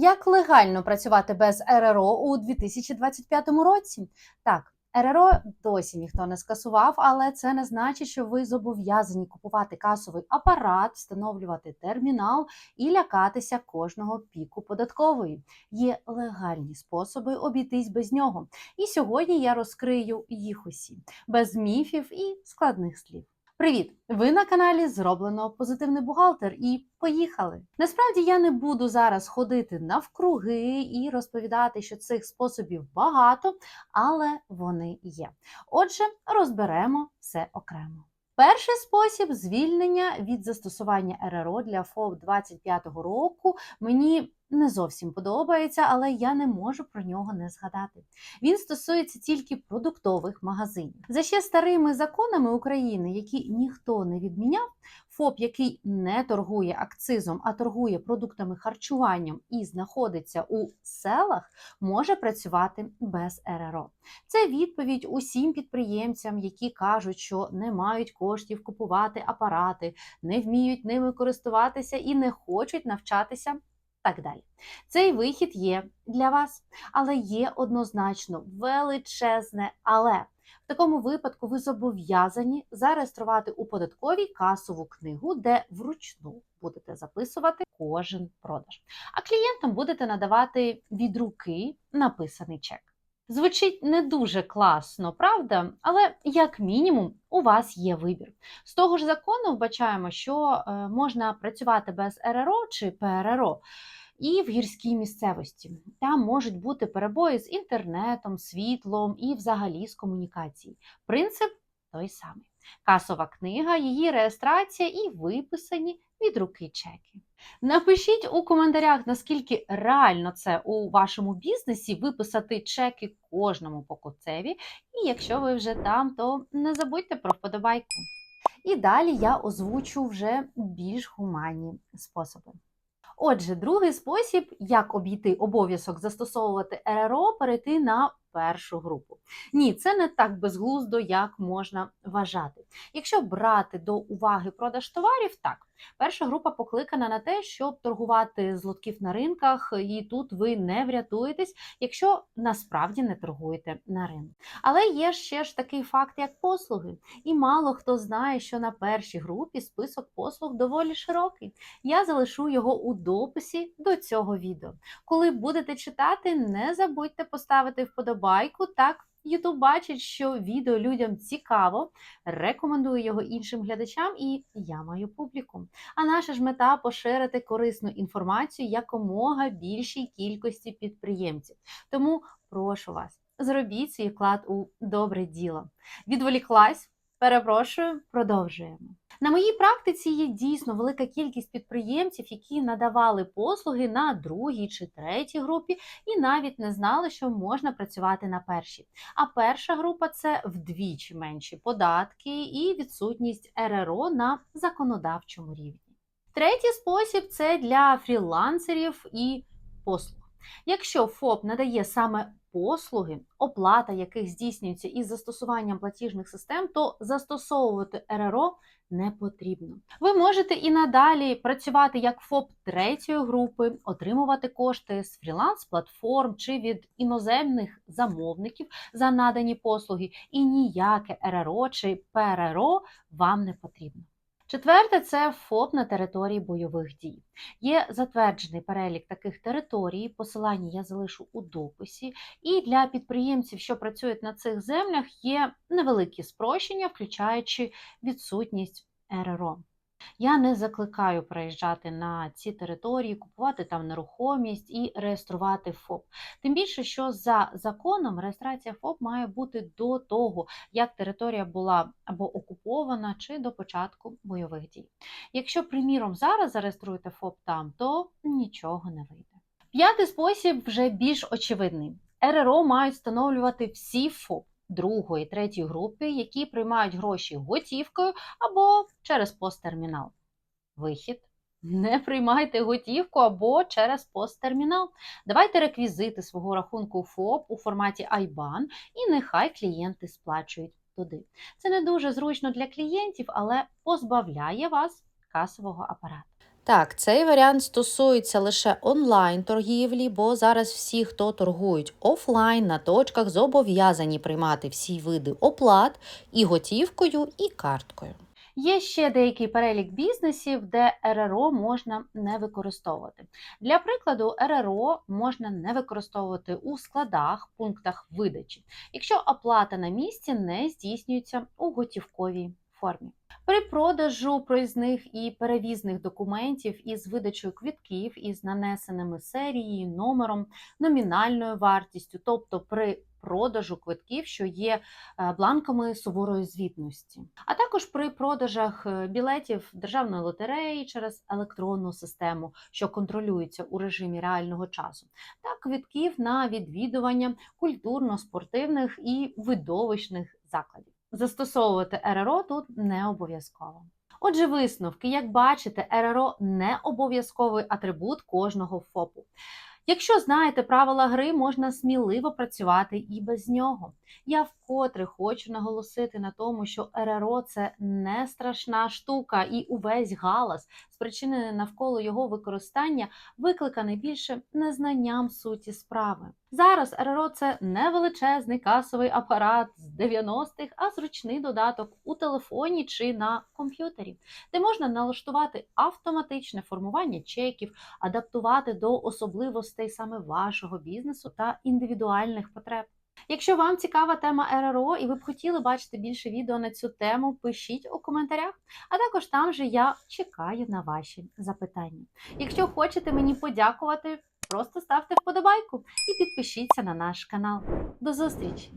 Як легально працювати без РРО у 2025 році? Так, РРО досі ніхто не скасував, але це не значить, що ви зобов'язані купувати касовий апарат, встановлювати термінал і лякатися кожного піку податкової. Є легальні способи обійтись без нього. І сьогодні я розкрию їх усі без міфів і складних слів. Привіт! Ви на каналі Зроблено Позитивний бухгалтер і поїхали! Насправді я не буду зараз ходити навкруги і розповідати, що цих способів багато, але вони є. Отже, розберемо все окремо. Перший спосіб звільнення від застосування РРО для ФОП 25 року мені не зовсім подобається, але я не можу про нього не згадати. Він стосується тільки продуктових магазинів. За ще старими законами України, які ніхто не відміняв, ФОП, який не торгує акцизом, а торгує продуктами харчуванням і знаходиться у селах, може працювати без РРО. Це відповідь усім підприємцям, які кажуть, що не мають коштів купувати апарати, не вміють ними користуватися і не хочуть навчатися. Так далі. Цей вихід є для вас, але є однозначно величезне але. В такому випадку ви зобов'язані зареєструвати у податковій касову книгу, де вручну будете записувати кожен продаж. А клієнтам будете надавати від руки написаний чек. Звучить не дуже класно, правда? Але як мінімум у вас є вибір. З того ж закону вбачаємо, що е, можна працювати без РРО чи ПРРО. І в гірській місцевості там можуть бути перебої з інтернетом, світлом і взагалі з комунікацій. Принцип той самий: касова книга, її реєстрація і виписані від руки чеки. Напишіть у коментарях, наскільки реально це у вашому бізнесі виписати чеки кожному покупцеві. І якщо ви вже там, то не забудьте про вподобайку. І далі я озвучу вже більш гуманні способи. Отже, другий спосіб, як обійти обов'язок застосовувати РРО, перейти на першу групу. Ні, це не так безглуздо, як можна вважати. Якщо брати до уваги продаж товарів, так. Перша група покликана на те, щоб торгувати з лотків на ринках, і тут ви не врятуєтесь, якщо насправді не торгуєте на ринку. Але є ще ж такий факт, як послуги. І мало хто знає, що на першій групі список послуг доволі широкий. Я залишу його у дописі до цього відео. Коли будете читати, не забудьте поставити вподобайку. Так YouTube бачить, що відео людям цікаво, рекомендую його іншим глядачам, і я маю публіку. А наша ж мета поширити корисну інформацію якомога більшій кількості підприємців. Тому прошу вас, зробіть свій вклад у добре діло. Відволіклась. Перепрошую, продовжуємо. На моїй практиці є дійсно велика кількість підприємців, які надавали послуги на другій чи третій групі, і навіть не знали, що можна працювати на першій. А перша група це вдвічі менші податки і відсутність РРО на законодавчому рівні. Третій спосіб це для фрілансерів і послуг. Якщо ФОП надає саме послуги, оплата яких здійснюється із застосуванням платіжних систем, то застосовувати РРО не потрібно. Ви можете і надалі працювати як ФОП третьої групи, отримувати кошти з фріланс-платформ чи від іноземних замовників за надані послуги, і ніяке РРО чи ПРРО вам не потрібно. Четверте це ФОП на території бойових дій. Є затверджений перелік таких територій, посилання я залишу у дописі. І для підприємців, що працюють на цих землях, є невеликі спрощення, включаючи відсутність РРО. Я не закликаю приїжджати на ці території, купувати там нерухомість і реєструвати ФОП. Тим більше, що за законом реєстрація ФОП має бути до того, як територія була або окупована, чи до початку бойових дій. Якщо, приміром, зараз зареєструєте ФОП там, то нічого не вийде. П'ятий спосіб вже більш очевидний. РРО мають встановлювати всі ФОП другої, третьої групи, які приймають гроші готівкою або через посттермінал. Вихід. Не приймайте готівку або через посттермінал. Давайте реквізити свого рахунку ФОП у форматі IBAN і нехай клієнти сплачують туди. Це не дуже зручно для клієнтів, але позбавляє вас касового апарату. Так, цей варіант стосується лише онлайн торгівлі, бо зараз всі, хто торгують офлайн на точках, зобов'язані приймати всі види оплат і готівкою, і карткою. Є ще деякий перелік бізнесів, де РРО можна не використовувати. Для прикладу, РРО можна не використовувати у складах, пунктах видачі, якщо оплата на місці не здійснюється у готівковій формі. При продажу проїзних і перевізних документів із видачею квітків із нанесеними серією, номером, номінальною вартістю, тобто при продажу квитків, що є е, бланками суворої звітності, а також при продажах е, білетів державної лотереї через електронну систему, що контролюється у режимі реального часу, та квитків на відвідування культурно-спортивних і видовищних закладів. Застосовувати РРО тут не обов'язково. Отже, висновки, як бачите, РРО не обов'язковий атрибут кожного ФОПу. Якщо знаєте правила гри, можна сміливо працювати і без нього. Я вкотре хочу наголосити на тому, що РРО це не страшна штука, і увесь галас, спричинений навколо його використання, викликаний більше незнанням суті справи. Зараз РРО це не величезний касовий апарат з 90-х, а зручний додаток у телефоні чи на комп'ютері, де можна налаштувати автоматичне формування чеків, адаптувати до особливостей саме вашого бізнесу та індивідуальних потреб. Якщо вам цікава тема РРО і ви б хотіли бачити більше відео на цю тему, пишіть у коментарях, а також там же я чекаю на ваші запитання. Якщо хочете мені подякувати, просто ставте вподобайку і підпишіться на наш канал. До зустрічі!